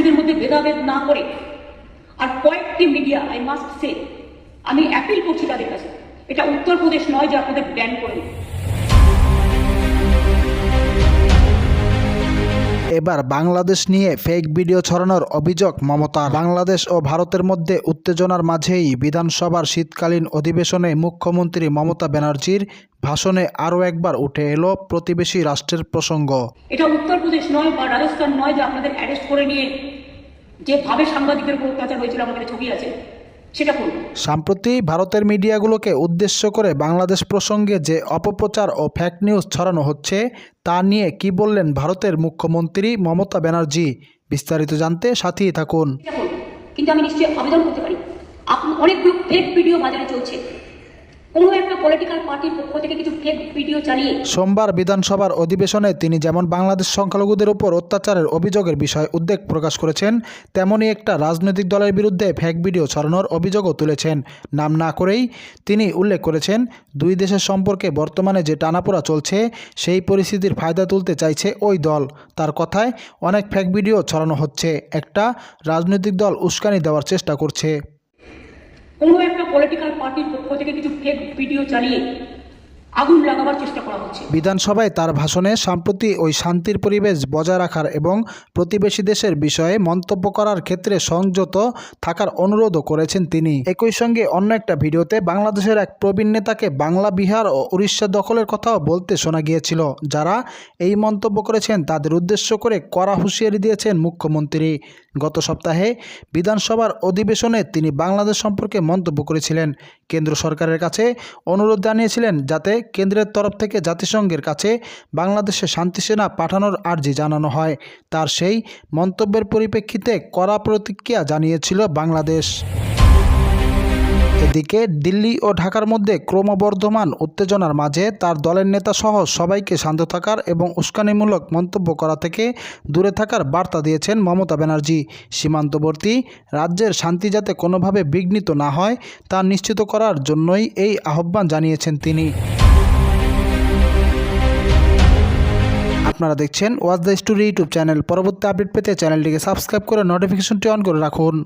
সংস্কৃতির মধ্যে ভেদাভেদ না করে আর কয়েকটি মিডিয়া আই মাস্ট সে আমি অ্যাপিল করছি তাদের কাছে। এটা উত্তরপ্রদেশ নয় যে আপনাদের ব্যান করবে। এবার বাংলাদেশ নিয়ে ফেক ভিডিও ছড়ানোর অভিযোগ মমতার। বাংলাদেশ ও ভারতের মধ্যে উত্তেজনার মাঝেই বিধানসভার শীতকালীন অধিবেশনে মুখ্যমন্ত্রী মমতা ব্যানার্জির ভাষণে আরও একবার উঠে এলো প্রতিবেশী রাষ্ট্রের প্রসঙ্গ। এটা উত্তরপ্রদেশ নয় বা রাজস্থান নয় যে আপনাদের অ্যারেস্ট করে নিয়ে যেভাবে সাংবাদিকের উপর অত্যাচার হয়েছিল, আমাদের ছবি আছে। সেটা সম্প্রতি ভারতের মিডিয়াগুলোকে উদ্দেশ্য করে বাংলাদেশ প্রসঙ্গে যে অপপ্রচার ও ফ্যাক নিউজ ছড়ানো হচ্ছে তা নিয়ে কি বললেন ভারতের মুখ্যমন্ত্রী মমতা ব্যানার্জি? বিস্তারিত জানতে সাথেই থাকুন। কিন্তু আমি নিশ্চয়ই আবেদন করতে পারি। অনেকগুলো ফেক ভিডিও বাজারে চলছে। সোমবার বিধানসভার অধিবেশনে তিনি যেমন বাংলাদেশ সংখ্যালঘুদের উপর অত্যাচারের অভিযোগের বিষয়ে উদ্বেগ প্রকাশ করেছেন, তেমনই একটা রাজনৈতিক দলের বিরুদ্ধে ফ্যাক ভিডিও ছড়ানোর অভিযোগও তুলেছেন। নাম না করেই তিনি উল্লেখ করেছেন, দুই দেশের সম্পর্কে বর্তমানে যে টানাপোড়া চলছে, সেই পরিস্থিতির ফায়দা তুলতে চাইছে ওই দল। তার কথায় অনেক ফ্যাক ভিডিও ছড়ানো হচ্ছে। একটা রাজনৈতিক দল উস্কানি দেওয়ার চেষ্টা করছে। কোনো একটা পলিটিক্যাল পার্টির পক্ষ থেকে কিছু ফেক ভিডিও চালিয়ে বিধানসভায় তার ভাষণে সম্প্রতি ওই শান্তির পরিবেশ বজায় রাখার এবং প্রতিবেশী দেশের বিষয়ে মন্তব্য করার ক্ষেত্রে সংযত থাকার অনুরোধও করেছেন তিনি। একই সঙ্গে অন্য একটা ভিডিওতে বাংলাদেশের এক প্রবীণ নেতাকে বাংলা, বিহার ও উড়িষ্যা দখলের কথাও বলতে শোনা গিয়েছিল। যারা এই মন্তব্য করেছেন, তাদের উদ্দেশ্য করে কড়া হুঁশিয়ারি দিয়েছেন মুখ্যমন্ত্রী। গত সপ্তাহে বিধানসভার অধিবেশনে তিনি বাংলাদেশ সম্পর্কে মন্তব্য করেছিলেন। কেন্দ্র সরকারের কাছে অনুরোধ জানিয়েছিলেন যাতে কেন্দ্রের তরফ থেকে জাতিসংঘের কাছে বাংলাদেশে শান্তিসেনা পাঠানোর আর্জি জানানো হয়। তার সেই মন্তব্যের পরিপ্রেক্ষিতে কড়া প্রতিক্রিয়া জানিয়েছিল বাংলাদেশ। এদিকে দিল্লি ও ঢাকার মধ্যে ক্রমবর্ধমান উত্তেজনার মাঝে তার দলের নেতা সহ সবাইকে শান্ত থাকার এবং উস্কানিমূলক মন্তব্য করা থেকে দূরে থাকার বার্তা দিয়েছেন মমতা ব্যানার্জি। সীমান্তবর্তী রাজ্যের শান্তি যাতে কোনোভাবে বিঘ্নিত না হয়, তা নিশ্চিত করার জন্যই এই আহ্বান জানিয়েছেন তিনি। আপনারা দেখছেন was the story YouTube channel. পরবর্তী আপডেট পেতে চ্যানেলটিকে সাবস্ক্রাইব করে নোটিফিকেশনটি অন করে রাখুন।